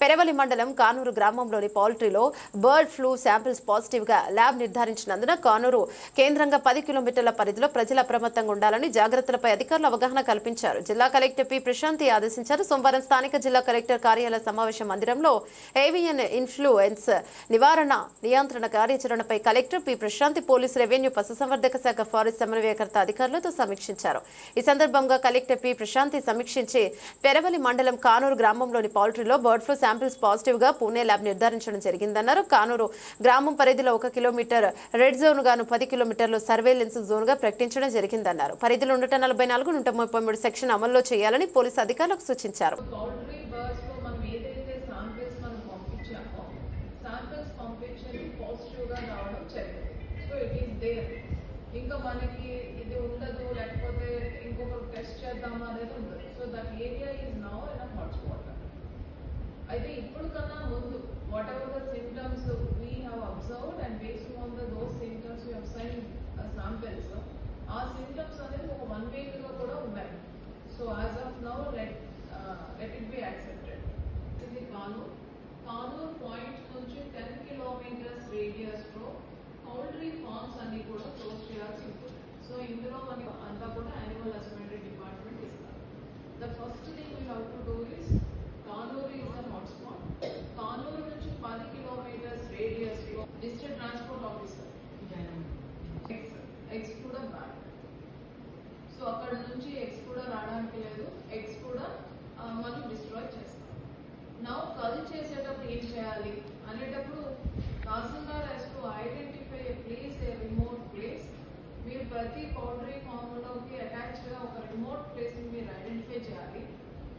పెరవలి మండలం కానూరు గ్రామంలోని పౌల్ట్రీలో బర్డ్ ఫ్లూ శాంపిల్స్ పాజిటివ్గా ల్యాబ్ నిర్ధారించినందున కానూరు కేంద్రంగా పది కిలోమీటర్ల పరిధిలో ప్రజలు అప్రమత్తంగా ఉండాలని జాగ్రత్తలపై అధికారులు అవగాహన కల్పించారు. జిల్లా కలెక్టర్ పి. ప్రశాంతి ఆదేశించారు. సోమవారం స్థానిక జిల్లా కలెక్టర్ కార్యాలయ సమావేశ మందిరంలో ఏవియన్ ఇన్ఫ్లుయెన్స్ నివారణ నియంత్రణ కార్యాచరణపై collector P. Prashanti police revenue పశుసంవర్ధక శాఖ ఫారెస్ట్ సమన్వయకర్త అధికారులతో సమీక్షించారు. ఈ సందర్భంగా కలెక్టర్ పి. ప్రశాంతి సమీక్షించి పెరవలి మండలం కానూరు గ్రామంలోని పౌల్ట్రీలో బర్డ్ ఫ్లూ శాంపిల్స్ పాజిటివ్గా పూణే ల్యాబ్ నిర్ధారించడం జరిగిందన్నారు. కానూరు గ్రామం పరిధిలో ఒక కిలోమీటర్ రెడ్ జోన్ గాను పది కిలోమీటర్లు సర్వేలెన్స్ జోన్గా ప్రకటించడం జరిగిందన్నారు. పరిధిలో నూట నలభై నాలుగు నూట ముప్పై మూడు సెక్షన్ అమల్లో చేయాలని పోలీసు అధికారులకు సూచించారు. ఇంకా మనకి ఇది ఉండదు లేకపోతే ఇంకొక టెస్ట్ చేద్దామా అనేది ఉండదు. So that area is now in a hotspot అయితే ఇప్పుడు కన్నా ముందు whatever the symptoms we have observed and based on the those symptoms you have sign samples ఆ సిమ్టమ్స్ అనేది ఒక వన్ వీక్గా కూడా ఉన్నాయి. So as of now let x కూడా సో అక్కడ నుంచి ఎగ్స్ కూడా రావడానికి లేదు. ఎగ్స్ కూడా మనం డిస్ట్రాయ్ చేస్తాం. నా కల్ చేసేటప్పుడు ఏం చేయాలి? అనేటప్పుడు tahsildar rise to identify a place a remote place మీరు ప్రతి పౌడరీ ఫార్ములాకి అటాచ్డ్గా ఒక రిమోట్ ప్లేస్ని మీరు ఐడెంటిఫై చేయాలి.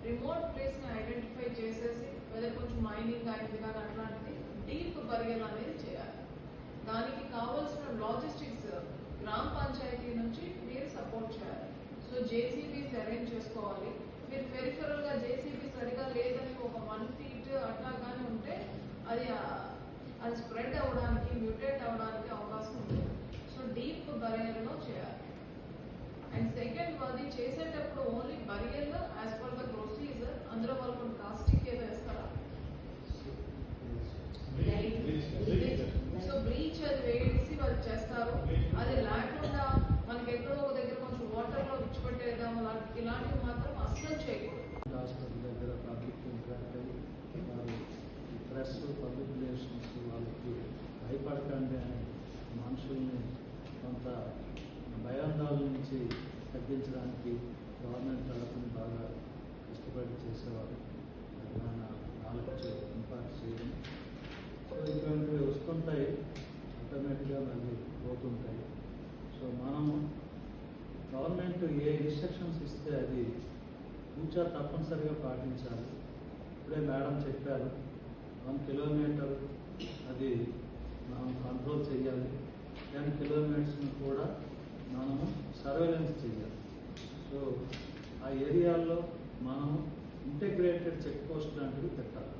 రిమోట్ ప్లేస్ని ఐడెంటిఫై చేసేసి లేదా కొంచెం మైనింగ్ అయింది కానీ అట్లాంటిది డీప్ బరియల్ అనేది చేయాలి. దానికి కావాల్సిన లాజిస్టిక్స్ గ్రామ పంచాయతీ నుంచి మీరు సపోర్ట్ చేయాలి. సో జేసీబీస్ అరేంజ్ చేసుకోవాలి. మీరు పెరిఫెరల్గా జేసీబీ సరిగా లేదని ఒక వన్ ఫీట్ అట్లా కానీ ఉంటే అది అది స్ప్రెడ్ అవ్వడానికి మ్యూటేట్ అవ్వడానికి అవకాశం ఉంటుంది. సో డీప్ బరియల్లో చేయాలి. అండ్ సెకండ్ అది చేసేటప్పుడు only burial as per the procedure అందులో వాళ్ళు కాస్టింగ్ బ్లీచ్ అది వేసి వాళ్ళు చేస్తారు. అది లేకుండా మనకి ఎక్కడో ఒక దగ్గర కొంచెం వాటర్లో విడిచిపెట్టేద్దాం అలాంటి ఇలాంటివి మాత్రం అస్సలు చేయకూడదు. దగ్గర పబ్లిక్ వారు ప్రెస్ పబ్లిక్ రిలేషన్స్ వాళ్ళకి భయపడకండి అని మనుషుల్ని కొంత భయాందాల నుంచి తగ్గించడానికి గవర్నమెంట్ తరఫున బాగా కష్టపడి చేసేవారు. మన ఇంపాక్ట్ చేయడం ఇటువంటివి వస్తుంటాయి ఆటోమేటిక్గా మళ్ళీ పోతుంటాయి. సో మనం గవర్నమెంట్ ఏ ఇన్స్ట్రక్షన్స్ ఇస్తే అది కూర్చో తప్పనిసరిగా పాటించాలి. ఇప్పుడే మేడం చెప్పారు వన్ కిలోమీటర్ అది మనం కంట్రోల్ చేయాలి. టెన్ కిలోమీటర్స్ని కూడా మనము సర్వేలెన్స్ చేయాలి. సో ఆ ఏరియాల్లో మనము ఇంటిగ్రేటెడ్ చెక్ పోస్ట్ లాంటివి పెట్టాలి.